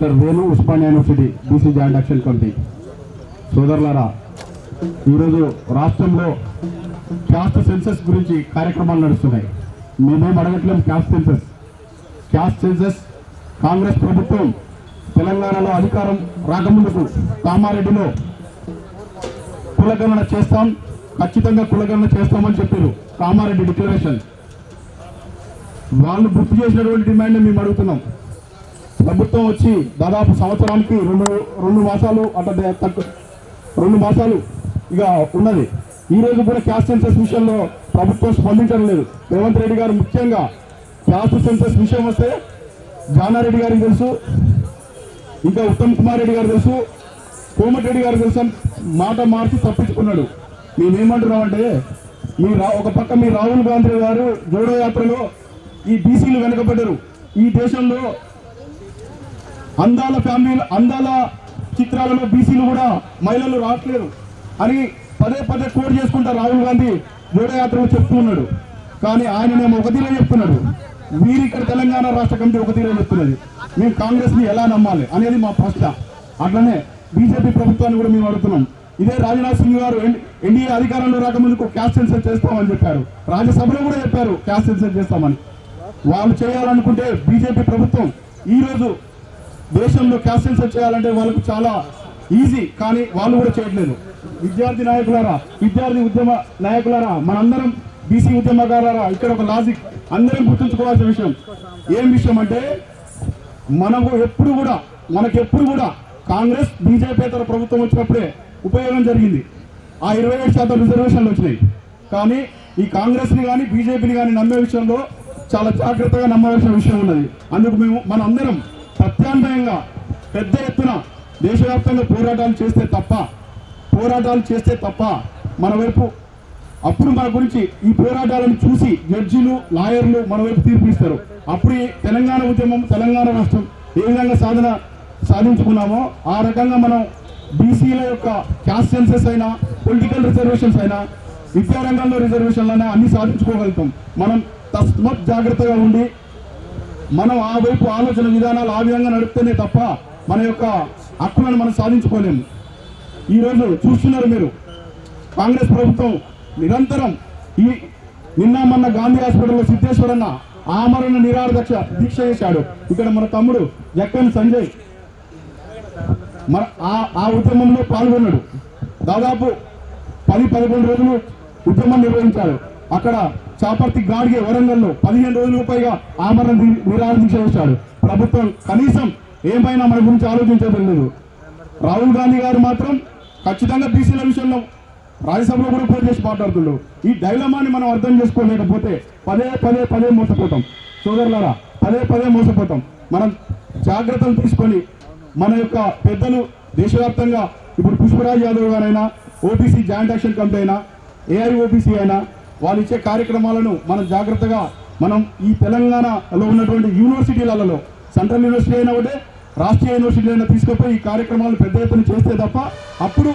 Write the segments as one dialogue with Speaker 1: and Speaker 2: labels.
Speaker 1: Doctor Venu Osmania university BC joint action committee. సోదరులారా ఈరోజు రాష్ట్రంలో క్యాస్ట్ సెన్సస్ గురించి కార్యక్రమాలు నడుస్తున్నాయి. మేమేం అడగట్లేం caste census. Caste census Congress ప్రభుత్వం తెలంగాణలో అధికారం రాకముందుకు కామారెడ్డిలో కులగణన చేస్తాం ఖచ్చితంగా కులగణన చేస్తామని చెప్పారు కామారెడ్డి డిక్లరేషన్. వాళ్ళు గుర్తు చేసినటువంటి డిమాండ్ మేము అడుగుతున్నాం. ప్రభుత్వం వచ్చి దాదాపు సంవత్సరానికి రెండు రెండు మాసాలు అంటే తక్కువ రెండు మాసాలు ఇక ఉన్నది. ఈ రోజు కూడా క్యాస్ట్ సెన్సస్ విషయంలో ప్రభుత్వం స్పందించడం లేదు. రేవంత్ రెడ్డి గారు ముఖ్యంగా క్యాస్ట్ సెన్సస్ విషయం వస్తే జానారెడ్డి గారికి తెలుసు ఇంకా ఉత్తమ్ కుమార్ రెడ్డి గారు తెలుసు కోమటిరెడ్డి గారు తెలుసు మాట మార్చి తప్పించుకున్నాడు. మేమేమంటున్నామంటే మీ రా ఒక పక్క మీ రాహుల్ గాంధీ గారు జోడో యాత్రలో ఈ బీసీలు వెనుకబడ్డారు. ఈ దేశంలో అందాల ఫ్యామిలీలు అందాల చిత్రాలలో బీసీలు కూడా మహిళలు రావట్లేదు అని పదే పదే కోడ్ చేసుకుంటా రాహుల్ గాంధీ జోడయాత్రలో చెప్తూ ఉన్నాడు. కానీ ఆయననేమో ఒక తీరే చెప్తున్నాడు. వీరు ఇక్కడ తెలంగాణ రాష్ట్ర కమిటీ ఒక తీరే చెప్తున్నది. మేము కాంగ్రెస్ని ఎలా నమ్మాలి అనేది మా ప్రశ్న. అట్లనే బీజేపీ ప్రభుత్వాన్ని కూడా మేము అడుగుతున్నాం. ఇదే రాజ్నాథ్ సింగ్ గారు ఎన్- ఎన్డీఏ అధికారంలో రాకముందుకు క్యాస్ట్ సెన్సర్ చేస్తామని చెప్పారు. రాజ్యసభలో కూడా చెప్పారు క్యాస్ట్ సెన్సర్ చేస్తామని. వాళ్ళు చేయాలనుకుంటే బీజేపీ ప్రభుత్వం ఈ రోజు దేశంలో క్యాస్ట్ చేయాలంటే వాళ్ళకు చాలా ఈజీ కానీ వాళ్ళు కూడా చేయట్లేదు. విద్యార్థి నాయకులారా విద్యార్థి ఉద్యమ నాయకులారా మనందరం బీసీ ఉద్యమకారులారా ఇక్కడ ఒక లాజిక్ అందరం గుర్తుంచుకోవాల్సిన విషయం. ఏం విషయం అంటే మనకు ఎప్పుడు కూడా మనకు ఎప్పుడు కూడా కాంగ్రెస్ బీజేపీతర ప్రభుత్వం వచ్చినప్పుడే ఉపయోగం జరిగింది. ఆ ఇరవై ఏడు శాతం రిజర్వేషన్లు వచ్చినాయి. కానీ ఈ కాంగ్రెస్ని కానీ బీజేపీని కానీ నమ్మే విషయంలో చాలా జాగ్రత్తగా నమ్మవలసిన విషయం ఉన్నది. అందుకు మేము మన అందరం ప్రత్యామ్నాయంగా పెద్ద ఎత్తున దేశవ్యాప్తంగా పోరాటాలు చేస్తే తప్ప పోరాటాలు చేస్తే తప్ప మన వైపు అప్పుడు మన గురించి ఈ పోరాటాలను చూసి జడ్జీలు లాయర్లు మన వైపు తీర్పు ఇస్తారు. అప్పుడు ఈ తెలంగాణ ఉద్యమం తెలంగాణ రాష్ట్రం ఏ విధంగా సాధన సాధించుకున్నామో ఆ రకంగా మనం బీసీల యొక్క క్యాస్ట్ సెన్సెస్ అయినా పొలిటికల్ రిజర్వేషన్స్ అయినా విద్యారంగంలో రిజర్వేషన్లైనా అన్ని సాధించుకోగలుగుతాం. మనం తస్మత్ జాగ్రత్తగా ఉండి మనం ఆ వైపు ఆలోచన విధానాలు ఆ విధంగా నడిపితేనే తప్ప మన యొక్క హక్కులను మనం సాధించుకోలేము ఈరోజు చూస్తున్నారు మీరు కాంగ్రెస్ ప్రభుత్వం నిరంతరం ఈ నిన్న మొన్న గాంధీ హాస్పిటల్లో సిద్ధేశ్వరన్న ఆమరణ నిరాధక్ష దీక్ష చేశాడు. ఇక్కడ మన తమ్ముడు జక్కన్ సంజయ్ మన ఆ ఆ ఉద్యమంలో పాల్గొన్నాడు. దాదాపు పది పదకొండు రోజులు ఉద్యమం నిర్వహించాడు. అక్కడ చాపర్తి గాడిగే వరంగల్లో పదిహేను రోజులకు పైగా ఆమరణ ది- ప్రభుత్వం కనీసం ఏమైనా మన గురించి ఆలోచించడం లేదు రాహుల్ గాంధీ గారు మాత్రం ఖచ్చితంగా బీసీల విషయంలో రాజ్యసభలో కూడా పోటీ చేసి మాట్లాడుతుండ్రు ఈ డైలమాని మనం అర్థం చేసుకోలేకపోతే పదే పదే పదే మోసపోతాం. సోదరులారా పదే పదే మోసపోతాం. మనం జాగ్రత్తలు తీసుకొని మన యొక్క పెద్దలు దేశవ్యాప్తంగా ఇప్పుడు పుష్పరాజ్ యాదవ్ గారైనా ఓబీసీ జాయింట్ యాక్షన్ కమిటీ అయినా ఏఐఓబీసీ అయినా వాళ్ళు ఇచ్చే కార్యక్రమాలను మనం జాగ్రత్తగా మనం ఈ తెలంగాణలో ఉన్నటువంటి యూనివర్సిటీలలో సెంట్రల్ యూనివర్సిటీ అయినా ఒకటే రాష్ట్రీయ యూనివర్సిటీ అయినా తీసుకుపోయి ఈ కార్యక్రమాలు పెద్ద ఎత్తున చేస్తే తప్ప అప్పుడు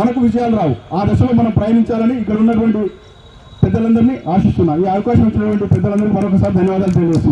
Speaker 1: మనకు విజయాలు రావు. ఆ దశలో మనం ప్రయాణించాలని ఇక్కడ ఉన్నటువంటి పెద్దలందరినీ ఆశిస్తున్నా. ఈ అవకాశం ఇచ్చినటువంటి పెద్దలందరికీ మరొకసారి ధన్యవాదాలు తెలియజేస్తున్నాను.